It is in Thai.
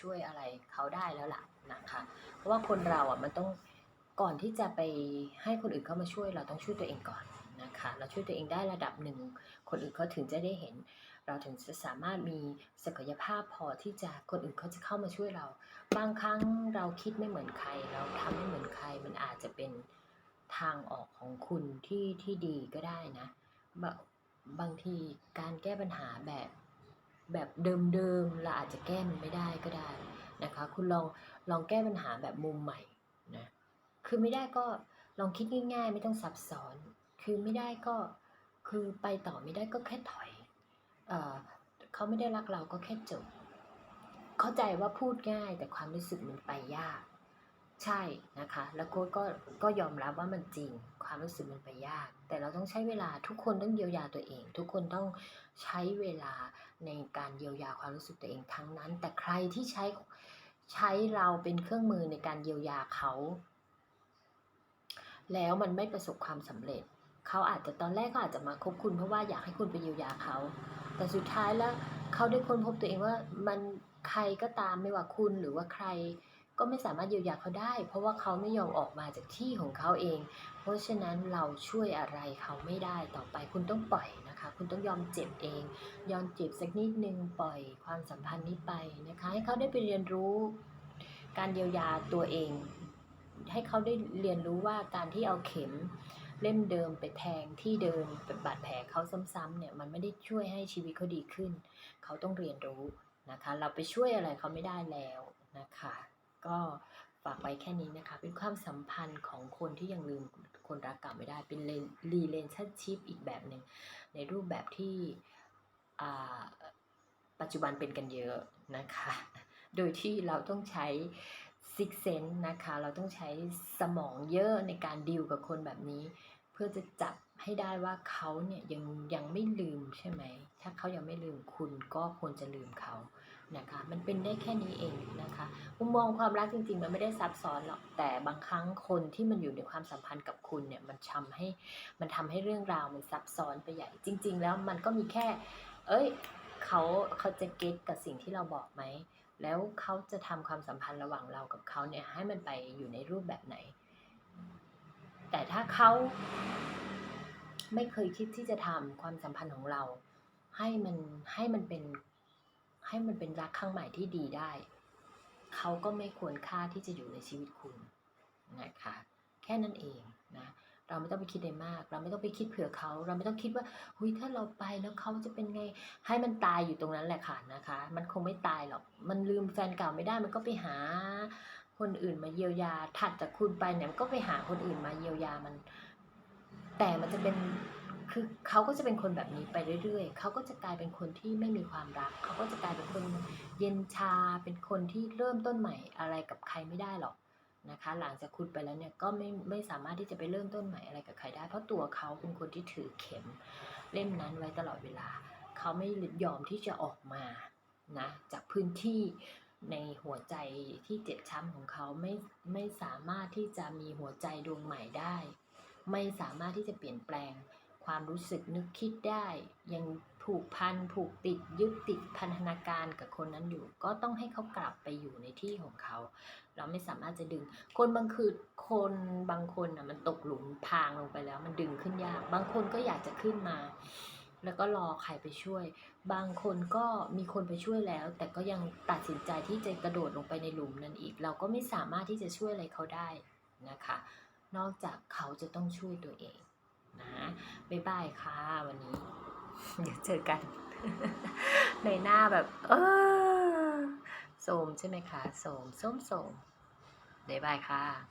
ช่วยอะไรเขาได้แล้วล่ะนะคะ เพราะว่าคนเราอะมันต้องก่อนที่จะไปให้คนอื่นเข้ามาช่วยเราต้องช่วยตัวเองก่อนนะคะ เราช่วยตัวเองได้ระดับหนึ่ง คนอื่นเขาถึงจะได้เห็น เราถึงจะสามารถมีศักยภาพพอที่จะคนอื่นเขาจะเข้ามาช่วยเรา บางครั้งเราคิดไม่เหมือนใคร เราทำไม่เหมือนใคร มันอาจจะเป็นทางออกของคุณที่ที่ดีก็ได้นะบะบางทีการแก้ปัญหาแบบ แบบเดิมๆเราอาจจะแก้มันไม่ได้ก็ได้นะคะ คุณลองลองแก้ปัญหาแบบมุมใหม่นะคือไม่ได้ก็ลองคิดง่าย ๆ ไม่ต้องซับซ้อน คือไม่ได้ก็คือไปต่อไม่ได้ก็แค่ถอยเอเขาไม่ได้รักเราก็แค่จบ เข้าใจว่าพูดง่ายแต่ความรู้สึกมันไปยาก ใช่นะคะ แล้วโค้ดก็ก็ยอมรับว่ามันจริง ความรู้สึกมันไปยาก แต่เราต้องใช้เวลาทุกคนต้องเยียวยาตัวเอง ทุกคนต้องใช้เวลาในการเยียวยาความรู้สึกตัวเองทั้งนั้น แต่ใครที่ใช้ใช้เราเป็นเครื่องมือในการเยียวยาเขา แล้วมันไม่ประสบความสำเร็จ เขาอาจจะตอนแรกก็อาจจะมาคบคุณเพราะว่าอยากให้คุณไปเยียวยาเขา แต่สุดท้ายแล้วเขาได้ค้นพบตัวเองว่ามันใครก็ตามไม่ว่าคุณหรือว่าใคร ก็ไม่สามารถเยียวยาเขาได้ เพราะว่าเขาไม่ยอมออกมาจากที่ของเขาเอง เพราะฉะนั้นเราช่วยอะไรเขาไม่ได้ต่อไปคุณต้องปล่อยนะคะ คุณต้องยอมเจ็บเอง ยอมเจ็บสักนิดนึงปล่อยความสัมพันธ์นี้ไปนะคะ ให้เขาได้ไปเรียนรู้การเยียวยาตัวเอง ให้เขาได้เรียนรู้ว่าการที่เอาเข็มเล่มเดิมไปแทงที่เดิมเป็นบาดแผลเขาซ้ำๆเนี่ยมันไม่ได้ช่วยให้ชีวิตเขาดีขึ้น เขาต้องเรียนรู้นะคะ เราไปช่วยอะไรเขาไม่ได้แล้วนะคะ ก็ฝากไว้แค่นี้นะคะ เป็นความสัมพันธ์ของคนที่ยังลืมคนรักเก่าไม่ได้ เป็นรีเลนชั่นชิพอีกแบบหนึ่งในรูปแบบที่ปัจจุบันเป็นกันเยอะนะคะ โดยที่เราต้องใช้ซิกเซนนะคะ เราต้องใช้สมองเยอะในการดีลกับคนแบบนี้ เพื่อจะจับให้ได้ว่าเขาเนี่ยยังยังไม่ลืมใช่ไหม ถ้าเขายังไม่ลืมคุณก็ควรจะลืมเขา นะคะ มันเป็นได้แค่นี้เองนะคะมุมมองความรักจริง ๆ มันไม่ได้ซับซ้อนหรอกแต่บางครั้งคนที่มันอยู่ในความสัมพันธ์กับคุณเนี่ยมันทำให้มันทำให้เรื่องราวมันซับซ้อนไปใหญ่ จริง ๆ แล้วมันก็มีแค่ เอ้ยเขาเขาจะเก็ตกับสิ่งที่เราบอกไหมแล้วเขาจะทำความสัมพันธ์ระหว่างเรากับเขาเนี่ยให้มันไปอยู่ในรูปแบบไหน แต่ถ้าเขาไม่เคยคิดที่จะทำความสัมพันธ์ของเรา ให้มันให้มันเป็น ให้มันเป็นรักครั้งใหม่ที่ดีได้ เขาก็ไม่ควรค่าที่จะอยู่ในชีวิตคุณนะคะแค่นั้นเองนะเราไม่ต้องไปคิดอะไรมาก เราไม่ต้องไปคิดเผื่อเขา เราไม่ต้องคิดว่าหุยถ้าเราไปแล้วเขาจะเป็นไงให้มันตายอยู่ตรงนั้นแหละค่ะนะคะ มันคงไม่ตายหรอกมันลืมแฟนเก่าไม่ได้มันก็ไปหาคนอื่นมาเยียวยาถัดจากคุณไปเนี่ยมันก็ไปหาคนอื่นมาเยียวยามัน แต่มันจะเป็น คือเขาก็จะเป็นคนแบบนี้ไปเรื่อยๆ เขาก็จะกลายเป็นคนที่ไม่มีความรัก เขาก็จะกลายเป็นคนเย็นชา เป็นคนที่เริ่มต้นใหม่อะไรกับใครไม่ได้หรอกนะคะ หลังจากคุณไปแล้วเนี่ยก็ไม่ไม่สามารถที่จะไปเริ่มต้นใหม่อะไรกับใครได้ เพราะตัวเขาเป็นคนที่ถือเข็มเล่มนั้นไว้ตลอดเวลา เขาไม่ยอมที่จะออกมานะจากพื้นที่ในหัวใจที่เจ็บช้ำของเขาไม่ไม่สามารถที่จะมีหัวใจดวงใหม่ได้ ไม่สามารถที่จะเปลี่ยนแปลง ความรู้สึกนึกคิดได้ ยังผูกพันผูกติดยึดติดพันธนาการกับคนนั้นอยู่ ก็ต้องให้เขากลับไปอยู่ในที่ของเขา เราไม่สามารถจะดึง คนบางคือคนบางคนอะมันตกหลุมพรางลงไปแล้ว มันดึงขึ้นยาก บางคนก็อยากจะขึ้นมา แล้วก็รอใครไปช่วย บางคนก็มีคนไปช่วยแล้ว แต่ก็ยังตัดสินใจที่จะกระโดดลงไปในหลุมนั้นอีก เราก็ไม่สามารถที่จะช่วยอะไรเขาได้นะคะ นอกจากเขาจะต้องช่วยตัวเอง นะบ๊ายบายค่ะวันนี้ เดี๋ยวเจอกัน ในหน้าแบบ เออโสมใช่ไหมคะโสมส้มโสมบ๊ายบายค่ะ